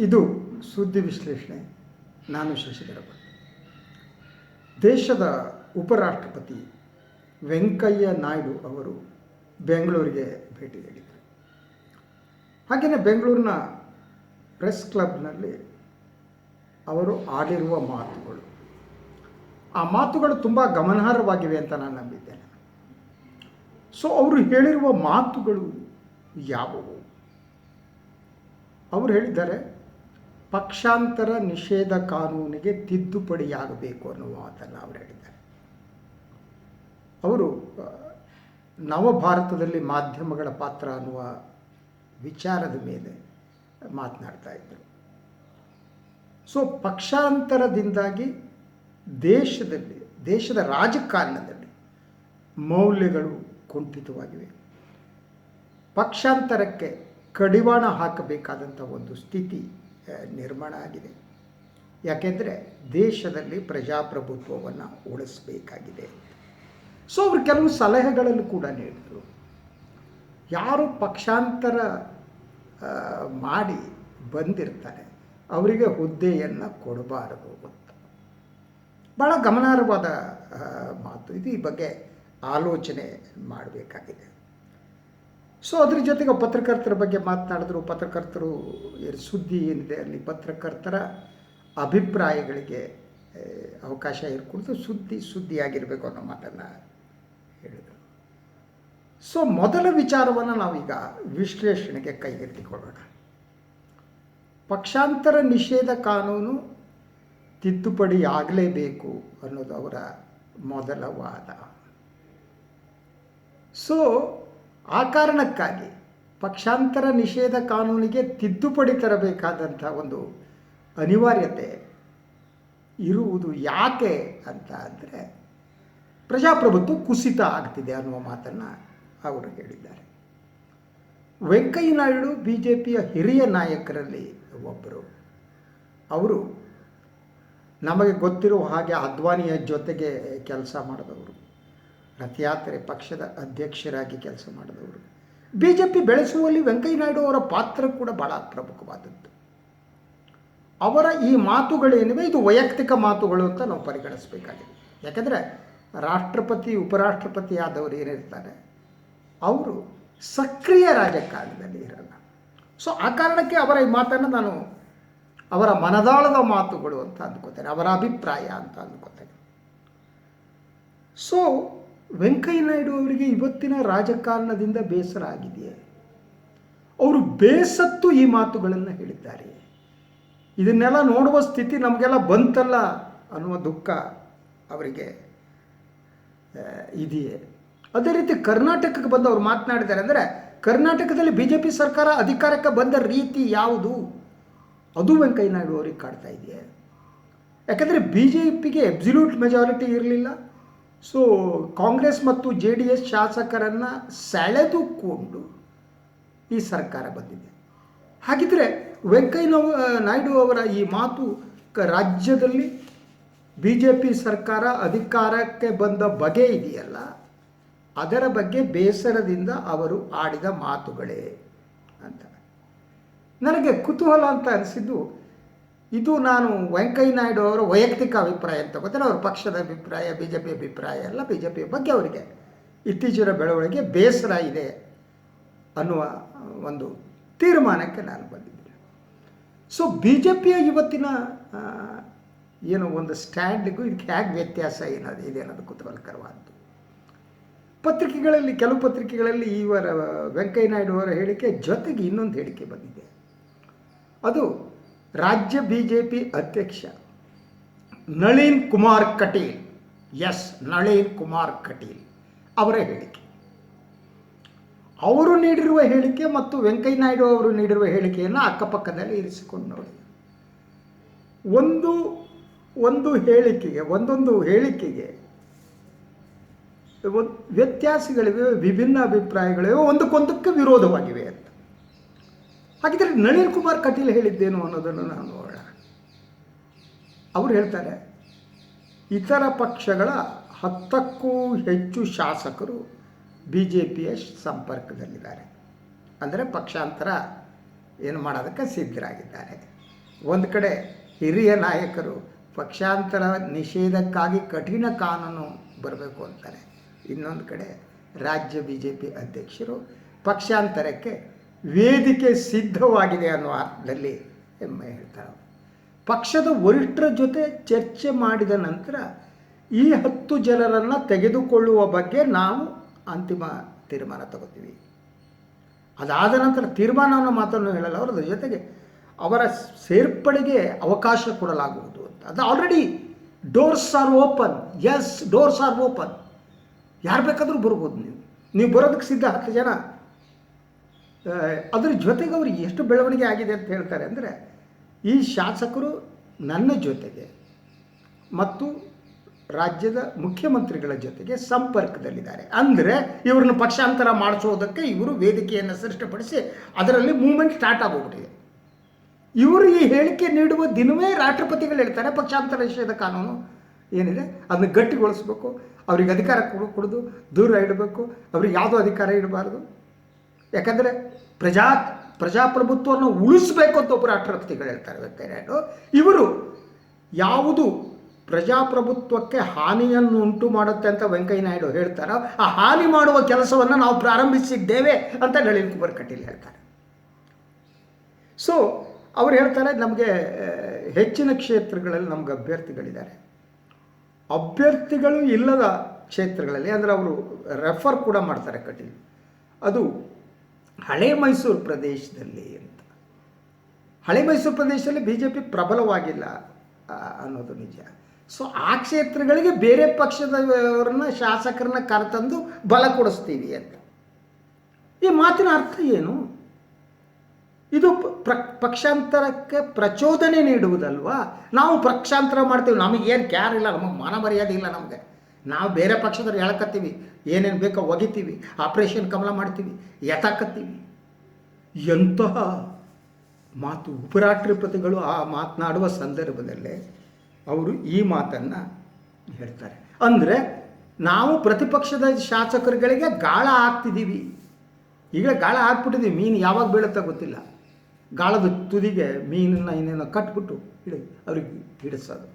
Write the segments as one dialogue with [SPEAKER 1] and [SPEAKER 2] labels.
[SPEAKER 1] ಇದು ಸುದ್ದಿ ವಿಶ್ಲೇಷಣೆ. ನಾನು ಶಶಿಧರ ದೇಶದ ಉಪರಾಷ್ಟ್ರಪತಿ ವೆಂಕಯ್ಯ ನಾಯ್ಡು ಅವರು ಬೆಂಗಳೂರಿಗೆ ಭೇಟಿ ನೀಡಿದರು ಹಾಗೆಯೇ ಬೆಂಗಳೂರಿನ ಪ್ರೆಸ್ ಕ್ಲಬ್ನಲ್ಲಿ ಅವರು ಆಡಿರುವ ಮಾತುಗಳು. ಆ ಮಾತುಗಳು ತುಂಬ ಗಮನಾರ್ಹವಾಗಿವೆ ಅಂತ ನಾನು ನಂಬಿದ್ದೇನೆ. ಸೊ ಅವರು ಹೇಳಿರುವ ಮಾತುಗಳು ಯಾವುವು? ಅವರು ಹೇಳಿದ್ದಾರೆ ಪಕ್ಷಾಂತರ ನಿಷೇಧ ಕಾನೂನಿಗೆ ತಿದ್ದುಪಡಿಯಾಗಬೇಕು ಅನ್ನುವ ಮಾತನ್ನು ಅವರು ಹೇಳಿದ್ದಾರೆ. ಅವರು ನವಭಾರತದಲ್ಲಿ ಮಾಧ್ಯಮಗಳ ಪಾತ್ರ ಅನ್ನುವ ವಿಚಾರದ ಮೇಲೆ ಮಾತನಾಡ್ತಾ ಇದ್ದರು ಸೊ, ಪಕ್ಷಾಂತರದಿಂದಾಗಿ ದೇಶದಲ್ಲಿ, ದೇಶದ ರಾಜಕಾರಣದಲ್ಲಿ ಮೌಲ್ಯಗಳು ಕುಂಠಿತವಾಗಿವೆ. ಪಕ್ಷಾಂತರಕ್ಕೆ ಕಡಿವಾಣ ಹಾಕಬೇಕಾದಂಥ ಒಂದು ಸ್ಥಿತಿ ನಿರ್ಮಾಣ ಆಗಿದೆ. ಯಾಕೆಂದರೆ ದೇಶದಲ್ಲಿ ಪ್ರಜಾಪ್ರಭುತ್ವವನ್ನು ಉಳಿಸಬೇಕಾಗಿದೆ. ಸೊ ಅವರು ಕೆಲವು ಸಲಹೆಗಳನ್ನು ಕೂಡ ನೀಡಿದರು. ಯಾರು ಪಕ್ಷಾಂತರ ಮಾಡಿ ಬಂದಿರ್ತಾರೆ, ಅವರಿಗೆ ಹುದ್ದೆಯನ್ನು ಕೊಡಬಾರದು ಅಂತ. ಭಾಳ ಗಮನಾರ್ಹವಾದ ಮಾತು. ಇದು ಈ ಬಗ್ಗೆ ಆಲೋಚನೆ ಮಾಡಬೇಕಾಗಿದೆ. ಸೊ ಅದ್ರ ಜೊತೆಗೆ ಪತ್ರಕರ್ತರ ಬಗ್ಗೆ ಮಾತನಾಡಿದ್ರು. ಪತ್ರಕರ್ತರು ಸುದ್ದಿ ಏನಿದೆ ಅಲ್ಲಿ ಪತ್ರಕರ್ತರ ಅಭಿಪ್ರಾಯಗಳಿಗೆ ಅವಕಾಶ ಇರ್ಕೊಡ್ತು ಸುದ್ದಿ ಸುದ್ದಿಯಾಗಿರಬೇಕು ಅನ್ನೋ ಮಾತನ್ನು ಹೇಳಿದರು. ಸೊ ಮೊದಲ ವಿಚಾರವನ್ನು ನಾವೀಗ ವಿಶ್ಲೇಷಣೆಗೆ ಕೈಗೆತ್ತಿಕೊಳ್ಳೋಣ ಪಕ್ಷಾಂತರ ನಿಷೇಧ ಕಾನೂನು ತಿದ್ದುಪಡಿ ಆಗಲೇಬೇಕು ಅನ್ನೋದು ಅವರ ಮೊದಲ ವಾದ. ಸೊ ಆ ಕಾರಣಕ್ಕಾಗಿ ಪಕ್ಷಾಂತರ ನಿಷೇಧ ಕಾನೂನಿಗೆ ತಿದ್ದುಪಡಿ ತರಬೇಕಾದಂಥ ಒಂದು ಅನಿವಾರ್ಯತೆ ಇರುವುದು ಯಾಕೆ ಅಂತ ಅಂದರೆ ಪ್ರಜಾಪ್ರಭುತ್ವ ಕುಸಿತ ಆಗ್ತಿದೆ ಅನ್ನುವ ಮಾತನ್ನು ಅವರು ಹೇಳಿದ್ದಾರೆ. ವೆಂಕಯ್ಯ ನಾಯ್ಡು ಬಿ ಜೆ ಪಿಯ ಹಿರಿಯ ನಾಯಕರಲ್ಲಿ ಒಬ್ಬರು. ಅವರು ನಮಗೆ ಗೊತ್ತಿರುವ ಹಾಗೆ ಅದ್ವಾನಿಯ ಜೊತೆಗೆ ಕೆಲಸ ಮಾಡಿದವರು. ರಥಯಾತ್ರೆ ಪಕ್ಷದ ಅಧ್ಯಕ್ಷರಾಗಿ ಕೆಲಸ ಮಾಡಿದವರು. ಬಿ ಜೆ ಪಿ ಬೆಳೆಸುವಲ್ಲಿ ವೆಂಕಯ್ಯ ನಾಯ್ಡು ಅವರ ಪಾತ್ರ ಕೂಡ ಬಹಳ ಪ್ರಮುಖವಾದದ್ದು. ಅವರ ಈ ಮಾತುಗಳೇನಿವೆ, ಇದು ವೈಯಕ್ತಿಕ ಮಾತುಗಳು ಅಂತ ನಾವು ಪರಿಗಣಿಸಬೇಕಾಗಿದೆ. ಯಾಕಂದರೆ ರಾಷ್ಟ್ರಪತಿ, ಉಪರಾಷ್ಟ್ರಪತಿ ಆದವರು ಏನಿರ್ತಾರೆ, ಅವರು ಸಕ್ರಿಯ ರಾಜಕಾರಣದಲ್ಲಿ ಇರಲ್ಲ. ಸೊ ಆ ಕಾರಣಕ್ಕೆ ಅವರ ಈ ಮಾತನ್ನು ನಾನು ಅವರ ಮನದಾಳದ ಮಾತುಗಳು ಅಂತ ಅಂದ್ಕೋತೇನೆ, ಅವರ ಅಭಿಪ್ರಾಯ ಅಂತ ಅಂದ್ಕೋತೇನೆ. ಸೊ ವೆಂಕಯ್ಯ ನಾಯ್ಡು ಅವರಿಗೆ ಇವತ್ತಿನ ರಾಜಕಾರಣದಿಂದ ಬೇಸರ ಆಗಿದೆಯೇ? ಅವರು ಬೇಸತ್ತು ಈ ಮಾತುಗಳನ್ನು ಹೇಳಿದ್ದಾರೆ. ಇದನ್ನೆಲ್ಲ ನೋಡುವ ಸ್ಥಿತಿ ನಮಗೆಲ್ಲ ಬಂತಲ್ಲ ಅನ್ನುವ ದುಃಖ ಅವರಿಗೆ ಇದೆಯೇ? ಅದೇ ರೀತಿ ಕರ್ನಾಟಕಕ್ಕೆ ಬಂದು ಅವರು ಮಾತನಾಡಿದ್ದಾರೆ ಅಂದರೆ, ಕರ್ನಾಟಕದಲ್ಲಿ ಬಿ ಜೆ ಪಿ ಸರ್ಕಾರ ಅಧಿಕಾರಕ್ಕೆ ಬಂದ ರೀತಿ ಯಾವುದು? ಅದು ವೆಂಕಯ್ಯ ನಾಯ್ಡು ಅವರಿಗೆ ಕಾಡ್ತಾ ಇದೆಯೇ? ಯಾಕಂದರೆ ಬಿ ಜೆ ಪಿಗೆ ಎಬ್ಸಲ್ಯೂಟ್ ಮೆಜಾರಿಟಿ ಇರಲಿಲ್ಲ. ಸೊ ಕಾಂಗ್ರೆಸ್ ಮತ್ತು ಜೆ ಡಿ ಎಸ್ ಶಾಸಕರನ್ನು ಸೆಳೆದುಕೊಂಡು ಈ ಸರ್ಕಾರ ಬಂದಿದೆ. ಹಾಗಿದ್ರೆ ವೆಂಕಯ್ಯನವ, ನಾಯ್ಡು ಅವರ ಈ ಮಾತು ಕ- ರಾಜ್ಯದಲ್ಲಿ ಬಿ ಜೆ ಪಿ ಸರ್ಕಾರ ಅಧಿಕಾರಕ್ಕೆ ಬಂದ ಬಗೆ ಇದೆಯಲ್ಲ, ಅದರ ಬಗ್ಗೆ ಬೇಸರದಿಂದ ಅವರು ಆಡಿದ ಮಾತುಗಳೇ ಅಂತ. ನನಗೆ ಕುತೂಹಲ ಅಂತ ಅನಿಸಿದ್ದು ಇದು ನಾನು ವೆಂಕಯ್ಯ ನಾಯ್ಡು ಅವರ ವೈಯಕ್ತಿಕ ಅಭಿಪ್ರಾಯ ಅಂತ ಗೊತ್ತಿಲ್ಲ, ಅವ್ರ ಪಕ್ಷದ ಅಭಿಪ್ರಾಯ ಬಿ ಜೆ ಪಿ ಅಭಿಪ್ರಾಯ ಎಲ್ಲ ಬಿ ಜೆ ಪಿ ಬಗ್ಗೆ ಅವರಿಗೆ. ಇತ್ತೀಚಿನ ಬೆಳವಣಿಗೆ ಬೇಸರ ಇದೆ ಅನ್ನುವ ಒಂದು ತೀರ್ಮಾನಕ್ಕೆ ನಾನು ಬಂದಿದ್ದೀನಿ. ಸೊ ಬಿ ಜೆ ಪಿಯ ಇವತ್ತಿನ ಏನು ಒಂದು ಸ್ಟ್ಯಾಂಡಿಗೂ ಇದಕ್ಕೆ ಹೇಗೆ ವ್ಯತ್ಯಾಸ ಏನದು ಇದೆ ಅನ್ನೋದು ಕುತೂಹಲಕರವಾದ್ದು. ಪತ್ರಿಕೆಗಳಲ್ಲಿ, ಕೆಲವು ಪತ್ರಿಕೆಗಳಲ್ಲಿ ಇವರ ವೆಂಕಯ್ಯ ನಾಯ್ಡು ಅವರ ಹೇಳಿಕೆ ಜೊತೆಗೆ ಇನ್ನೊಂದು ಹೇಳಿಕೆ ಬಂದಿದೆ. ಅದು ರಾಜ್ಯ ಬಿ ಜೆ ಪಿ ಅಧ್ಯಕ್ಷ ನಳಿನ್ ಕುಮಾರ್ ಕಟೀಲ್, ಎಸ್, ನಳಿನ್ ಕುಮಾರ್ ಕಟೀಲ್ ಅವರ ಹೇಳಿಕೆ. ಅವರು ನೀಡಿರುವ ಹೇಳಿಕೆ ಮತ್ತು ವೆಂಕಯ್ಯ ನಾಯ್ಡು ಅವರು ನೀಡಿರುವ ಹೇಳಿಕೆಯನ್ನು ಅಕ್ಕಪಕ್ಕದಲ್ಲಿ ಇರಿಸಿಕೊಂಡು ನೋಡಿ. ಒಂದು ಒಂದು ಹೇಳಿಕೆಗೆ, ಒಂದೊಂದು ಹೇಳಿಕೆಗೆ ವ್ಯತ್ಯಾಸಗಳಿವೆ, ವಿಭಿನ್ನ ಅಭಿಪ್ರಾಯಗಳಿವೆ, ಒಂದಕ್ಕೊಂದಕ್ಕೆ ವಿರೋಧವಾಗಿವೆ ಅಂತ. ಹಾಗಿದ್ರೆ ನಳಿನ್ ಕುಮಾರ್ ಕಟೀಲ್ ಹೇಳಿದ್ದೇನು ಅನ್ನೋದನ್ನು ನಾವು ನೋಡೋಣ. ಅವರು ಹೇಳ್ತಾರೆ, ಇತರ ಪಕ್ಷಗಳ ಹತ್ತಕ್ಕೂ ಹೆಚ್ಚು ಶಾಸಕರು ಬಿ ಜೆ ಪಿಯ ಸಂಪರ್ಕದಲ್ಲಿದ್ದಾರೆ. ಅಂದರೆ ಪಕ್ಷಾಂತರ ಏನು ಮಾಡೋದಕ್ಕೆ ಸಿದ್ಧರಾಗಿದ್ದಾರೆ. ಒಂದು ಕಡೆ ಹಿರಿಯ ನಾಯಕರು ಪಕ್ಷಾಂತರ ನಿಷೇಧಕ್ಕಾಗಿ ಕಠಿಣ ಕಾನೂನು ಬರಬೇಕು ಅಂತಾರೆ. ಇನ್ನೊಂದು ಕಡೆ ರಾಜ್ಯ ಬಿ ಜೆ ಪಿ ಅಧ್ಯಕ್ಷರು ಪಕ್ಷಾಂತರಕ್ಕೆ ವೇದಿಕೆ ಸಿದ್ಧವಾಗಿದೆ ಅನ್ನೋ ಅರ್ಥದಲ್ಲಿ ಹೆಮ್ಮೆ ಹೇಳ್ತಾರೆ. ಪಕ್ಷದ ವರಿಷ್ಠರ ಜೊತೆ ಚರ್ಚೆ ಮಾಡಿದ ನಂತರ ಈ ಹತ್ತು ಜನರನ್ನು ತೆಗೆದುಕೊಳ್ಳುವ ಬಗ್ಗೆ ನಾವು ಅಂತಿಮ ತೀರ್ಮಾನ ತಗೋತೀವಿ. ಅದಾದ ನಂತರ ತೀರ್ಮಾನ ಅನ್ನೋ ಮಾತನ್ನು ಹೇಳಲ್ಲ, ಅವರ ಜೊತೆಗೆ ಅವರ ಸೇರ್ಪಡೆಗೆ ಅವಕಾಶ ಕೊಡಲಾಗುವುದು ಅಂತ. ಅದು already doors are open yes doors are open ಯಾರು ಬೇಕಾದರೂ ಬರ್ಬೋದು ನೀವು. ನೀವು ಬರೋದಕ್ಕೆ ಸಿದ್ಧ ಹತ್ತು ಜನ. ಅದ್ರ ಜೊತೆಗೆ ಅವರು ಎಷ್ಟು ಬೆಳವಣಿಗೆ ಆಗಿದೆ ಅಂತ ಹೇಳ್ತಾರೆ ಅಂದರೆ, ಈ ಶಾಸಕರು ನನ್ನ ಜೊತೆಗೆ ಮತ್ತು ರಾಜ್ಯದ ಮುಖ್ಯಮಂತ್ರಿಗಳ ಜೊತೆಗೆ ಸಂಪರ್ಕದಲ್ಲಿದ್ದಾರೆ. ಅಂದರೆ ಇವ್ರನ್ನ ಪಕ್ಷಾಂತರ ಮಾಡಿಸೋದಕ್ಕೆ ಇವರು ವೇದಿಕೆಯನ್ನು ಸೃಷ್ಟಿಪಡಿಸಿ ಅದರಲ್ಲಿ ಮೂವ್ಮೆಂಟ್ ಸ್ಟಾರ್ಟ್ ಆಗೋಗ್ಬಿಟ್ಟಿದೆ ಇವರು ಈ ಹೇಳಿಕೆ ನೀಡುವ ದಿನವೇ ರಾಷ್ಟ್ರಪತಿಗಳು ಹೇಳ್ತಾರೆ, ಪಕ್ಷಾಂತರ ವಿಷಯದ ಕಾನೂನು ಏನಿದೆ, ಅದನ್ನ ಗಟ್ಟಿಗೊಳಿಸ್ಬೇಕು. ಅವ್ರಿಗೆ ಅಧಿಕಾರ ಕೊಡು ಕೊಡೋದು, ದೂರ ಇಡಬೇಕು. ಅವ್ರಿಗೆ ಯಾವುದೋ ಅಧಿಕಾರ ಇಡಬಾರ್ದು? ಯಾಕಂದರೆ ಪ್ರಜಾ, ಪ್ರಜಾಪ್ರಭುತ್ವವನ್ನು ಉಳಿಸ್ಬೇಕು ಅಂತ ಒಬ್ಬರು ರಾಷ್ಟ್ರಪತಿಗಳು ಹೇಳ್ತಾರೆ ವೆಂಕಯ್ಯನಾಯ್ಡು ಇವರು ಯಾವುದು ಪ್ರಜಾಪ್ರಭುತ್ವಕ್ಕೆ ಹಾನಿಯನ್ನು ಉಂಟು ಮಾಡುತ್ತೆ ಅಂತ ವೆಂಕಯ್ಯನಾಯ್ಡು ಹೇಳ್ತಾರೋ, ಆ ಹಾನಿ ಮಾಡುವ ಕೆಲಸವನ್ನು ನಾವು ಪ್ರಾರಂಭಿಸಿದ್ದೇವೆ ಅಂತ ನಳಿನ್ ಕುಮಾರ್ ಕಟೀಲ್ ಹೇಳ್ತಾರೆ. ಸೊ ಅವ್ರು ಹೇಳ್ತಾರೆ, ನಮಗೆ ಹೆಚ್ಚಿನ ಕ್ಷೇತ್ರಗಳಲ್ಲಿ ನಮ್ಗೆ ಅಭ್ಯರ್ಥಿಗಳಿದ್ದಾರೆ. ಅಭ್ಯರ್ಥಿಗಳು ಇಲ್ಲದ ಕ್ಷೇತ್ರಗಳಲ್ಲಿ, ಅಂದರೆ ಅವರು ರೆಫರ್ ಕೂಡ ಮಾಡ್ತಾರೆ ಕಟೀಲ್. ಅದು ಹಳೆ ಮೈಸೂರು ಪ್ರದೇಶದಲ್ಲಿ ಅಂತ. ಹಳೆ ಮೈಸೂರು ಪ್ರದೇಶದಲ್ಲಿ ಬಿ ಜೆ ಪಿ ಪ್ರಬಲವಾಗಿಲ್ಲ ಅನ್ನೋದು ನಿಜ. ಸೊ ಆ ಕ್ಷೇತ್ರಗಳಿಗೆ ಬೇರೆ ಪಕ್ಷದವರನ್ನ ಶಾಸಕರನ್ನ ಕರೆತಂದು ಬಲ ಕೊಡಿಸ್ತೀವಿ ಅಂತ. ಈ ಮಾತಿನ ಅರ್ಥ ಏನು? ಇದು ಪ್ರ, ಪಕ್ಷಾಂತರಕ್ಕೆ ಪ್ರಚೋದನೆ ನೀಡುವುದಲ್ವಾ? ನಾವು ಪಕ್ಷಾಂತರ ಮಾಡ್ತೀವಿ, ನಮಗೇನು ಏನು ಕ್ಯಾರ್ ಇಲ್ಲ, ನಮಗೆ ಮಾನ ಮರ್ಯಾದೆ ಇಲ್ಲ ನಮಗೆ. ನಾವು ಬೇರೆ ಪಕ್ಷದವ್ರು ಹೇಳಕತ್ತೀವಿ, ಏನೇನು ಬೇಕೋ ಒಗಿತೀವಿ ಆಪ್ರೇಷನ್ ಕಮಲ ಮಾಡ್ತೀವಿ ಎತಾಕತ್ತೀವಿ ಎಂತಹ ಮಾತು ಉಪರಾಷ್ಟ್ರಪತಿಗಳು ಆ ಮಾತನಾಡುವ ಸಂದರ್ಭದಲ್ಲೇ ಅವರು ಈ ಮಾತನ್ನು ಹೇಳ್ತಾರೆ. ಅಂದರೆ ನಾವು ಪ್ರತಿಪಕ್ಷದ ಶಾಸಕರುಗಳಿಗೆ ಗಾಳ ಹಾಕ್ತಿದ್ದೀವಿ. ಈಗ ಗಾಳ ಹಾಕ್ಬಿಟ್ಟಿದ್ದೀವಿ, ಮೀನು ಯಾವಾಗ ಬೀಳುತ್ತೆ ಗೊತ್ತಿಲ್ಲ. ಗಾಳದ ತುದಿಗೆ ಮೀನನ್ನು ಇನ್ನೇನೋ ಕಟ್ಬಿಟ್ಟು ಹಿಡಿ ಅವ್ರಿಗೆ ಹಿಡಿಸೋದು.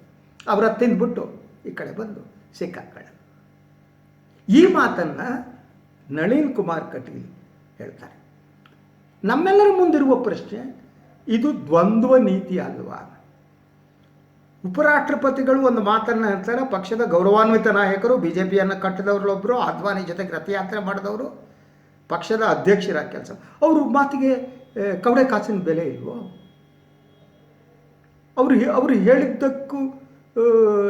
[SPEAKER 1] ಅವರ ತಿಂದ್ಬಿಟ್ಟು ಈ ಕಡೆ ಬಂದು ಸಿಕ್ಕಾಕಡೆ. ಈ ಮಾತನ್ನು ನಳಿನ್ ಕುಮಾರ್ ಕಟೀಲ್ ಹೇಳ್ತಾರೆ. ನಮ್ಮೆಲ್ಲರ ಮುಂದಿರುವ ಪ್ರಶ್ನೆ, ಇದು ದ್ವಂದ್ವ ನೀತಿ ಅಲ್ವಾ? ಉಪರಾಷ್ಟ್ರಪತಿಗಳು ಒಂದು ಮಾತನ್ನು ಹೇಳ್ತಾರೆ, ಪಕ್ಷದ ಗೌರವಾನ್ವಿತ ನಾಯಕರು ಬಿ ಜೆ ಪಿಯನ್ನು ಕಟ್ಟಿದವರಲ್ಲೊಬ್ಬರು ಅದ್ವಾನಿ ಜೊತೆಗೆ ರಥಯಾತ್ರೆ ಮಾಡಿದವರು, ಪಕ್ಷದ ಅಧ್ಯಕ್ಷರ ಕೆಲಸ. ಅವರು ಮಾತಿಗೆ ಕವಡೆ ಕಾಸಿನ ಬೆಲೆ ಇಲ್ವೋ? ಅವರು ಅವರು ಹೇಳಿದ್ದಕ್ಕೂ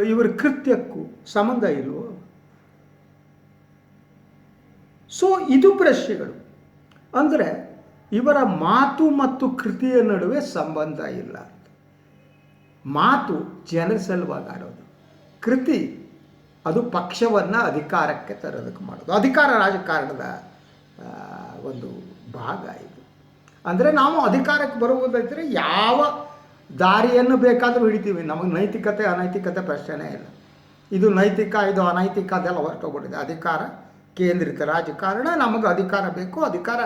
[SPEAKER 1] ಇವರ ಕೃತ್ಯಕ್ಕೂ ಸಂಬಂಧ ಇಲ್ವೋ? ಸೊ ಇದು ಪ್ರಶ್ನೆಗಳು. ಅಂದರೆ, ಇವರ ಮಾತು ಮತ್ತು ಕೃತಿಯ ನಡುವೆ ಸಂಬಂಧ ಇಲ್ಲ ಮಾತು ಜನರ ಸಲುವಾಗಿ ಆಡೋದು. ಕೃತಿ, ಅದು ಪಕ್ಷವನ್ನು ಅಧಿಕಾರಕ್ಕೆ ತರೋದಕ್ಕೆ ಮಾಡೋದು. ಅಧಿಕಾರ ರಾಜಕಾರಣದ ಒಂದು ಭಾಗ ಇದು. ಅಂದರೆ, ನಾವು ಅಧಿಕಾರಕ್ಕೆ ಬರುವುದಾದರೆ ಯಾವ ದಾರಿಯನ್ನು ಬೇಕಾದರೂ ಹಿಡಿತೀವಿ. ನಮಗೆ ನೈತಿಕತೆ, ಅನೈತಿಕತೆ ಪ್ರಶ್ನೆನೇ ಇಲ್ಲ. ಇದು ನೈತಿಕ, ಇದು ಅನೈತಿಕ ಅದೆಲ್ಲ ಹೊರಟೋಗ್ಬಿಟ್ಟಿದೆ. ಅಧಿಕಾರ ಕೇಂದ್ರಿತ ರಾಜಕಾರಣ, ನಮಗೆ ಅಧಿಕಾರ ಬೇಕು. ಅಧಿಕಾರ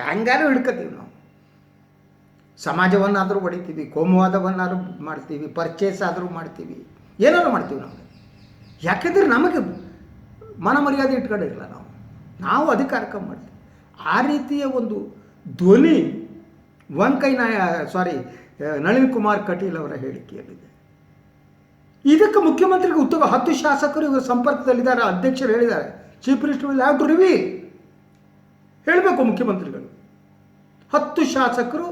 [SPEAKER 1] ಹ್ಯಾಂಗಾರು ಹಿಡ್ಕೋತೀವಿ ನಾವು. ಸಮಾಜವನ್ನಾದರೂ ಹೊಡಿತೀವಿ, ಕೋಮುವಾದವನ್ನಾದರೂ ಮಾಡ್ತೀವಿ ಪರ್ಚೇಸ್ ಆದರೂ ಮಾಡ್ತೀವಿ. ಏನಾದ್ರು ಮಾಡ್ತೀವಿ ನಾವು. ಯಾಕೆಂದ್ರೆ ನಮಗೆ ಮನ ಮರ್ಯಾದೆ ಇಟ್ಕೊಂಡಿರಲ್ಲ ನಾವು. ನಾವು ಅಧಿಕಾರಕ್ಕೆ ಮಾಡ್ತೀವಿ ಆ ರೀತಿಯ ಒಂದು ಧ್ವನಿ ವೆಂಕಯ್ಯನಾಯ ಸಾರಿ ನಳಿನ್ ಕುಮಾರ್ ಕಟೀಲ್ ಅವರ ಹೇಳಿಕೆಯಲ್ಲಿದೆ. ಇದಕ್ಕೆ ಮುಖ್ಯಮಂತ್ರಿಗೆ ಉತ್ತಮ ಹತ್ತು ಶಾಸಕರು ಇವರ ಸಂಪರ್ಕದಲ್ಲಿದ್ದಾರೆ, ಅಧ್ಯಕ್ಷರು ಹೇಳಿದ್ದಾರೆ. Chief minister will have to reveal ಹೇಳಬೇಕು ಮುಖ್ಯಮಂತ್ರಿಗಳು. ಹತ್ತು ಶಾಸಕರು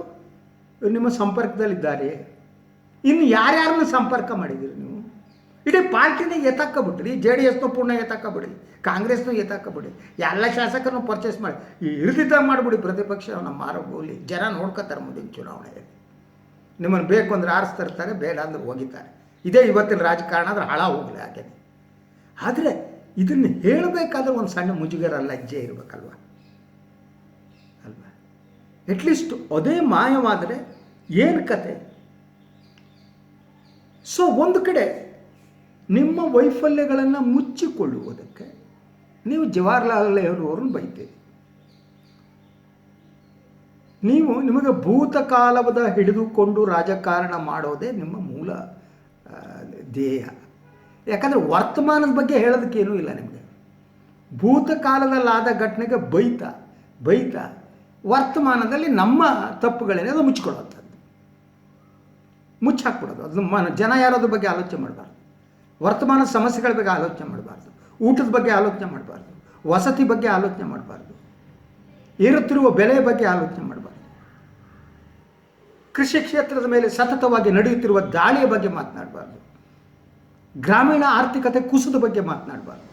[SPEAKER 1] ನಿಮ್ಮ ಸಂಪರ್ಕದಲ್ಲಿದ್ದಾರೆ. ಇನ್ನು ಯಾರ್ಯಾರನ್ನು ಸಂಪರ್ಕ ಮಾಡಿದ್ದೀರಿ ನೀವು? ಇಡೀ ಪಾರ್ಟಿನ ಎತ್ತಾಕಬಿಟ್ರಿ ಜೆ ಡಿ ಎಸ್ನ ಪೂರ್ಣ ಎತ್ತಾಕಬಿಡಿ ಕಾಂಗ್ರೆಸ್ನು ಎತ್ತಾಕಬಿಡಿ ಎಲ್ಲ ಶಾಸಕರನ್ನು ಪರ್ಚೇಸ್ ಮಾಡಿ. ಇರ್ದಿದ್ದ ಮಾಡಿಬಿಡಿ ಪ್ರತಿಪಕ್ಷ ನಮ್ಮ ಆರೋಗ್ಯ ಜನ ನೋಡ್ಕೋತಾರೆ ಮುಂದಿನ ಚುನಾವಣೆಯಲ್ಲಿ. ನಿಮ್ಮನ್ನು ಬೇಕು ಅಂದರೆ ಆರಿಸ್ತಿರ್ತಾರೆ ಬೇಡ ಅಂದ್ರೆ ಹೋಗಿತಾರೆ ಇದೇ ಇವತ್ತಿನ ರಾಜಕಾರಣ ಅಂದ್ರೆ ಹಳ ಹೋಗಲಿ ಹಾಗೆ. ಆದರೆ ಇದನ್ನು ಹೇಳಬೇಕಾದ್ರೆ ಒಂದು ಸಣ್ಣ ಮುಜುಗರ ಲಜ್ಜೆ ಇರಬೇಕಲ್ವ? ಅಲ್ವಾ? ಅಟ್ಲೀಸ್ಟ್ ಅದೇ ಮಾಯವಾದರೆ ಏನು ಕತೆ? ಸೊ ಒಂದು ಕಡೆ ನಿಮ್ಮ ವೈಫಲ್ಯಗಳನ್ನು ಮುಚ್ಚಿಕೊಳ್ಳುವುದಕ್ಕೆ ನೀವು ಜವಾಹರ್ಲಾಲ್ ನೆಹರು ಅವ್ರನ್ನ ಬೈತೀರಿ. ನೀವು ನಿಮಗೆ ಭೂತಕಾಲದ ಹಿಡಿದುಕೊಂಡು ರಾಜಕಾರಣ ಮಾಡೋದೇ ನಿಮ್ಮ ಮೂಲ ಧ್ಯೇಯ. ಯಾಕಂದರೆ ವರ್ತಮಾನದ ಬಗ್ಗೆ ಹೇಳೋದಕ್ಕೇನೂ ಇಲ್ಲ ನಿಮಗೆ. ಭೂತಕಾಲದಲ್ಲಾದ ಘಟನೆಗೆ ಬೈತ ಬೈತ ವರ್ತಮಾನದಲ್ಲಿ ನಮ್ಮ ತಪ್ಪುಗಳೇನೆ ಅದು ಮುಚ್ಕೊಳ್ಳುವಂಥದ್ದು ಮುಚ್ಚಾಕ್ಬಿಡೋದು. ಅದು ಜನ ಯಾರೋದ್ರ ಬಗ್ಗೆ ಆಲೋಚನೆ ಮಾಡಬಾರ್ದು. ವರ್ತಮಾನ ಸಮಸ್ಯೆಗಳ ಬಗ್ಗೆ ಆಲೋಚನೆ ಮಾಡಬಾರ್ದು. ಊಟದ ಬಗ್ಗೆ ಆಲೋಚನೆ ಮಾಡಬಾರ್ದು. ವಸತಿ ಬಗ್ಗೆ ಆಲೋಚನೆ ಮಾಡಬಾರ್ದು. ಏರುತ್ತಿರುವ ಬೆಲೆ ಬಗ್ಗೆ ಆಲೋಚನೆ ಮಾಡಬಾರ್ದು. ಕೃಷಿ ಕ್ಷೇತ್ರದ ಮೇಲೆ ಸತತವಾಗಿ ನಡೆಯುತ್ತಿರುವ ದಾಳಿಯ ಬಗ್ಗೆ ಮಾತನಾಡಬಾರ್ದು. ಗ್ರಾಮೀಣ ಆರ್ಥಿಕತೆ ಕುಸಿದ ಬಗ್ಗೆ ಮಾತನಾಡಬಾರ್ದು.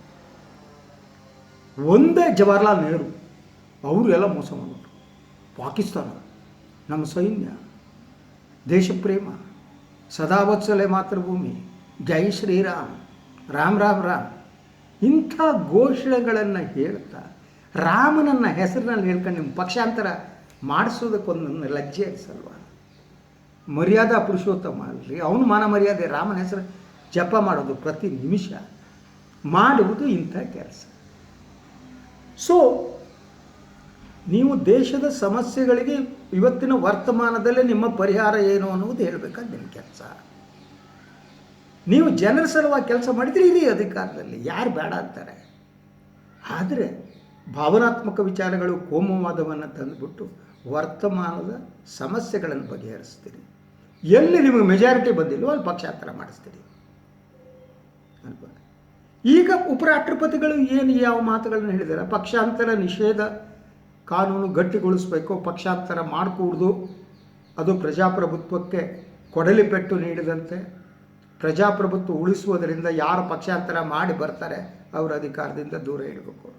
[SPEAKER 1] ಒಂದೇ ಜವಾಹರ್ಲಾಲ್ ನೆಹರು, ಅವರು ಎಲ್ಲ ಮೋಸ ಮಾಡೋರು ಪಾಕಿಸ್ತಾನ, ನಮ್ಮ ಸೈನ್ಯ ದೇಶಪ್ರೇಮ ಸದಾವತ್ಸಲೆ ಮಾತೃಭೂಮಿ, ಜೈ ಶ್ರೀರಾಮ್, ರಾಮ್ ರಾಮ್ ರಾಮ್, ಇಂಥ ಘೋಷಣೆಗಳನ್ನು ಹೇಳ್ತಾ, ರಾಮನನ್ನ ಹೆಸರಿನಲ್ಲಿ ಹೇಳ್ಕೊಂಡು ನಿಮ್ಮ ಪಕ್ಷಾಂತರ ಮಾಡಿಸೋದಕ್ಕೊಂದು ಲಜ್ಜೆ ಅನಿಸಲ್ವಾ ಮರ್ಯಾದಾ ಪುರುಷೋತ್ತಮ ಅಲ್ರಿ. ಅವನು ಮಾನ ಮರ್ಯಾದೆ, ರಾಮನ ಹೆಸರು ಜಪ ಮಾಡೋದು ಪ್ರತಿ ನಿಮಿಷ. ಮಾಡುವುದು ಇಂಥ ಕೆಲಸ. ಸೊ ನೀವು ದೇಶದ ಸಮಸ್ಯೆಗಳಿಗೆ ಇವತ್ತಿನ ವರ್ತಮಾನದಲ್ಲೇ ನಿಮ್ಮ ಪರಿಹಾರ ಏನು ಅನ್ನುವುದು ಹೇಳಬೇಕಾದ ನಿಮ್ಮ ಕೆಲಸ. ನೀವು ಜನರ ಸಲುವಾಗಿ ಕೆಲಸ ಮಾಡಿದರೆ ಇರಿ ಅಧಿಕಾರದಲ್ಲಿ. ಯಾರು ಬೇಡ ಅಂತಾರೆ. ಆದರೆ ಭಾವನಾತ್ಮಕ ವಿಚಾರಗಳು ಕೋಮವಾದವನ್ನು ತಂದುಬಿಟ್ಟು ವರ್ತಮಾನದ ಸಮಸ್ಯೆಗಳನ್ನು ಬಗೆಹರಿಸ್ತೀರಿ. ಎಲ್ಲಿ ನಿಮಗೆ ಮೆಜಾರಿಟಿ ಬಂದಿಲ್ಲೋ ಅಲ್ಲಿ ಪಕ್ಷಾಂತರ ಮಾಡಿಸ್ತೀರಿ. ಅಲ್ವಾ? ಈಗ ಉಪರಾಷ್ಟ್ರಪತಿಗಳು ಏನು ಯಾವ ಮಾತುಗಳನ್ನು ಹೇಳಿದ್ದಾರೆ? ಪಕ್ಷಾಂತರ ನಿಷೇಧ ಕಾನೂನು ಗಟ್ಟಿಗೊಳಿಸಬೇಕು, ಪಕ್ಷಾಂತರ ಮಾಡಕೂಡ್ದು, ಅದು ಪ್ರಜಾಪ್ರಭುತ್ವಕ್ಕೆ ಕೊಡಲಿ ಪೆಟ್ಟು ನೀಡಿದಂತೆ, ಪ್ರಜಾಪ್ರಭುತ್ವ ಉಳಿಸುವುದರಿಂದ ಯಾರು ಪಕ್ಷಾಂತರ ಮಾಡಿ ಬರ್ತಾರೆ, ಅವರ ಅಧಿಕಾರದಿಂದ ದೂರ ಇಡಬೇಕು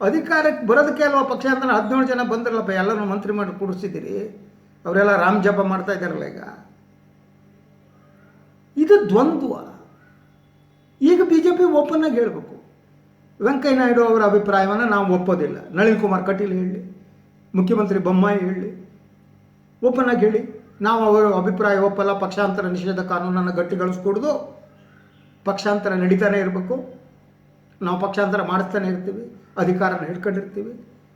[SPEAKER 1] ಅಧಿಕಾರಕ್ಕೆ ಬರೋದಕ್ಕೆ ಅಲ್ವಾ ಪಕ್ಷಾಂತರ? ಹದಿನೇಳು ಜನ ಬಂದ್ರಲ್ಲಪ್ಪ ಎಲ್ಲರೂ ಮಂತ್ರಿ ಮಾಡಿ ಕೂಡಿಸಿದ್ದೀರಿ. ಅವರೆಲ್ಲ ರಾಮ್ ಜಪ ಮಾಡ್ತಾ ಇದ್ದಾರಲ್ಲ ಈಗ. ಇದು ದ್ವಂದ್ವ. ಈಗ ಬಿ ಜೆ ಪಿ ಓಪನ್ ಆಗಿ ಹೇಳಬೇಕು. ವೆಂಕಯ್ಯ ನಾಯ್ಡು ಅವರ ಅಭಿಪ್ರಾಯವನ್ನು ನಾವು ಒಪ್ಪೋದಿಲ್ಲ. ನಳಿನ್ ಕುಮಾರ್ ಕಟೀಲ್ ಹೇಳಿ, ಮುಖ್ಯಮಂತ್ರಿ ಬೊಮ್ಮಾಯಿ ಹೇಳಿ, ಓಪನ್ ಆಗಿ ಹೇಳಿ. ನಾವು ಅವರ ಅಭಿಪ್ರಾಯ ಒಪ್ಪಲ್ಲ, ಪಕ್ಷಾಂತರ ನಿಷೇಧ ಕಾನೂನನ್ನು ಗಟ್ಟಿಗೊಳಿಸ್ಕೊಡ್ದು ಪಕ್ಷಾಂತರ ನಡೀತಾನೆ ಇರಬೇಕು. ನಾವು ಪಕ್ಷಾಂತರ ಮಾಡಿಸ್ತಾನೆ ಇರ್ತೀವಿ, ಅಧಿಕಾರನ ಹಿಡ್ಕೊಂಡಿರ್ತೀವಿ,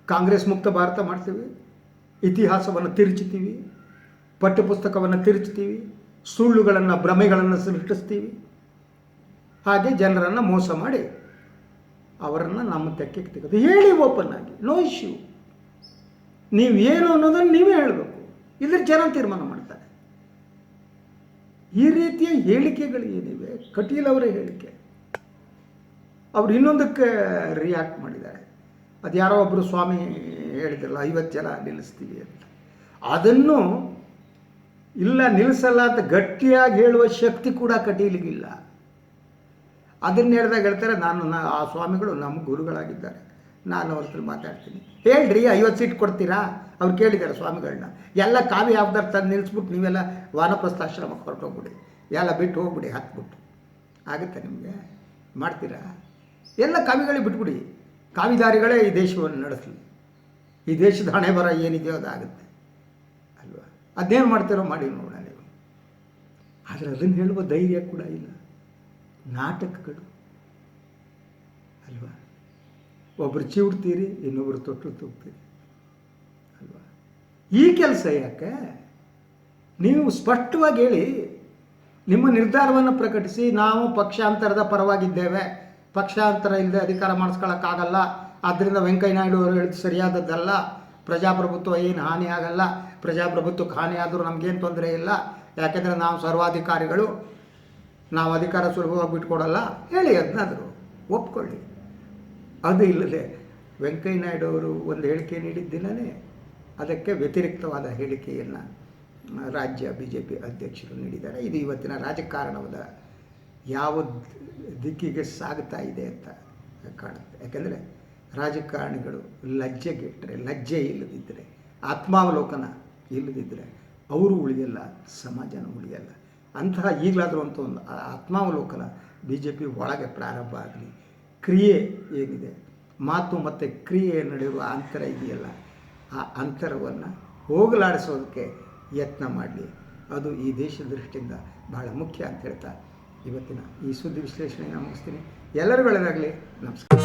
[SPEAKER 1] ಕಾಂಗ್ರೆಸ್ ಮುಕ್ತ ಭಾರತ ಮಾಡ್ತೀವಿ, ಇತಿಹಾಸವನ್ನು ತಿರುಚ್ತೀವಿ ಪಠ್ಯಪುಸ್ತಕವನ್ನು ತಿರುಚ್ತೀವಿ ಸುಳ್ಳುಗಳನ್ನು, ಭ್ರಮೆಗಳನ್ನು ಸೃಷ್ಟಿಸ್ತೀವಿ. ಹಾಗೆ ಜನರನ್ನು ಮೋಸ ಮಾಡಿ ಅವರನ್ನು ನಮ್ಮ ತೆಕ್ಕೆಗೆ ತೆಗೆದು ಹೇಳಿ ಓಪನ್ ಆಗಿ ನೋ ಇಶ್ಯೂ ನೀವು ಏನು ಅನ್ನೋದನ್ನು ನೀವೇ ಹೇಳಬೇಕು. ಇದ್ರ ಜನ ತೀರ್ಮಾನ ಮಾಡ್ತಾರೆ. ಈ ರೀತಿಯ ಹೇಳಿಕೆಗಳು ಏನಿವೆ, ಕಟೀಲ್ ಅವರ ಹೇಳಿಕೆ. ಅವರು ಇನ್ನೊಂದಕ್ಕೆ ರಿಯಾಕ್ಟ್ ಮಾಡಿದ್ದಾರೆ. ಅದು ಯಾರೋ ಒಬ್ಬರು ಸ್ವಾಮಿ ಹೇಳಿದ್ರಲ್ಲ, ಐವತ್ತು ಜನ ನಿಲ್ಲಿಸ್ತೀವಿ ಅಂತ. ಅದನ್ನು ಇಲ್ಲ ನಿಲ್ಲಿಸಲ್ಲ ಅಂತ ಗಟ್ಟಿಯಾಗಿ ಹೇಳುವ ಶಕ್ತಿ ಕೂಡ ಕಟೀಲಿಗಿಲ್ಲ. ಅದನ್ನ ಹೇಳಿದಾಗ ಹೇಳ್ತಾರೆ, ನಾನು ಆ ಸ್ವಾಮಿಗಳು ನಮ್ಮ ಗುರುಗಳಾಗಿದ್ದಾರೆ. ನಾನು ಅವ್ರ ಹತ್ರ ಮಾತಾಡ್ತೀನಿ. ಹೇಳ್ರಿ, ಐವತ್ತು ಸೀಟ್ ಕೊಡ್ತೀರಾ? ಅವ್ರು ಕೇಳಿದ್ದಾರೆ ಸ್ವಾಮಿಗಳನ್ನ. ಎಲ್ಲ ಕಾವಿ ಯಾವ್ದಾರ ತಂದು ನಿಲ್ಲಿಸ್ಬಿಟ್ಟು ನೀವೆಲ್ಲ ವಾನಪ್ರಸ್ಥಾಶ್ರಮಕ್ಕೆ ಹೊರಟೋಗ್ಬಿಡಿ. ಎಲ್ಲ ಬಿಟ್ಟು ಹೋಗ್ಬಿಡಿ ಹಾಕ್ಬಿಟ್ಟು ಆಗುತ್ತೆ ನಿಮಗೆ? ಮಾಡ್ತೀರಾ? ಎಲ್ಲ ಕಾವಿಗಳಿಗೆ ಬಿಟ್ಬಿಡಿ. ಕಾವಿದಾರಿಗಳೇ ಈ ದೇಶವನ್ನು ನಡೆಸಲಿ. ಈ ದೇಶದ ಹಣೆ ಬರ ಏನಿದೆಯೋ ಅದಾಗುತ್ತೆ. ಅದೇನು ಮಾಡ್ತಾರೋ ಮಾಡಿ ನೋಡೋಣ ನೀವು. ಆದರೆ ಅದನ್ನು ಹೇಳುವ ಧೈರ್ಯ ಕೂಡ ಇಲ್ಲ. ನಾಟಕಗಳು. ಅಲ್ವಾ? ಒಬ್ಬರು ಚಿವುಡ್ತೀರಿ ಇನ್ನೊಬ್ಬರು ತೊಟ್ಟು ತೂಗ್ತೀರಿ. ಅಲ್ವಾ? ಈ ಕೆಲಸ ಯಾಕೆ? ನೀವು ಸ್ಪಷ್ಟವಾಗಿ ಹೇಳಿ, ನಿಮ್ಮ ನಿರ್ಧಾರವನ್ನು ಪ್ರಕಟಿಸಿ, ನಾವು ಪಕ್ಷಾಂತರದ ಪರವಾಗಿದ್ದೇವೆ. ಪಕ್ಷಾಂತರ ಇಲ್ಲದೆ ಅಧಿಕಾರ ಮಾಡಿಸ್ಕೊಳ್ಳೋಕ್ಕಾಗಲ್ಲ ಆದ್ದರಿಂದ ವೆಂಕಯ್ಯ ನಾಯ್ಡು ಅವರು ಹೇಳಿದ್ದು ಸರಿಯಾದದ್ದಲ್ಲ. ಪ್ರಜಾಪ್ರಭುತ್ವ ಏನು ಹಾನಿ ಆಗಲ್ಲ. ಪ್ರಜಾಪ್ರಭುತ್ವಕ್ಕೆ ಹಾನಿ ಆದರೂ ನಮಗೇನು ತೊಂದರೆ ಇಲ್ಲ. ಯಾಕೆಂದರೆ ನಾವು ಸರ್ವಾಧಿಕಾರಿಗಳು, ನಾವು ಅಧಿಕಾರ ಸುಲಭವಾಗಿ ಬಿಟ್ಕೊಡಲ್ಲ ಹೇಳಿ ಅದನ್ನಾದರೂ ಒಪ್ಕೊಳ್ಳಿ. ಅದು ಇಲ್ಲದೆ ವೆಂಕಯ್ಯ ನಾಯ್ಡು ಅವರು ಒಂದು ಹೇಳಿಕೆ ನೀಡಿದ್ದಿಲ್ಲನೇ. ಅದಕ್ಕೆ ವ್ಯತಿರಿಕ್ತವಾದ ಹೇಳಿಕೆಯನ್ನು ರಾಜ್ಯ ಬಿ ಜೆ ಪಿ ಅಧ್ಯಕ್ಷರು ನೀಡಿದ್ದಾರೆ. ಇದು ಇವತ್ತಿನ ರಾಜಕಾರಣವಾದ ಯಾವ ದಿಕ್ಕಿಗೆ ಸಾಗ್ತಾ ಇದೆ ಅಂತ ಕಾಣುತ್ತೆ. ಯಾಕೆಂದರೆ ರಾಜಕಾರಣಿಗಳು ಲಜ್ಜೆಗೆಟ್ಟರೆ ಲಜ್ಜೆ ಇಲ್ಲದಿದ್ದರೆ ಆತ್ಮಾವಲೋಕನ ಇಲ್ಲದಿದ್ದರೆ ಅವರು ಉಳಿಯಲ್ಲ, ಸಮಾಜನೂ ಉಳಿಯಲ್ಲ. ಅಂತಹ ಈಗಲಾದರೂ ಅಂತ ಒಂದು ಆತ್ಮಾವಲೋಕನ ಬಿ ಜೆ ಪಿ ಒಳಗೆ ಪ್ರಾರಂಭ ಆಗಲಿ. ಕ್ರಿಯೆ ಏನಿದೆ ಮಾತು ಮತ್ತು ಕ್ರಿಯೆ ನಡೆಯುವ ಅಂತರ ಇದೆಯಲ್ಲ, ಆ ಅಂತರವನ್ನು ಹೋಗಲಾಡಿಸೋದಕ್ಕೆ ಯತ್ನ ಮಾಡಲಿ. ಅದು ಈ ದೇಶದ ದೃಷ್ಟಿಯಿಂದ ಬಹಳ ಮುಖ್ಯ ಅಂತ ಹೇಳ್ತಾ ಇವತ್ತಿನ ಈ ಸುದ್ದಿ ವಿಶ್ಲೇಷಣೆಯನ್ನು ಮುಗಿಸ್ತೀನಿ. ಎಲ್ಲರೂ ಒಳ್ಳೆಯದಾಗಲಿ ನಮಸ್ಕಾರ.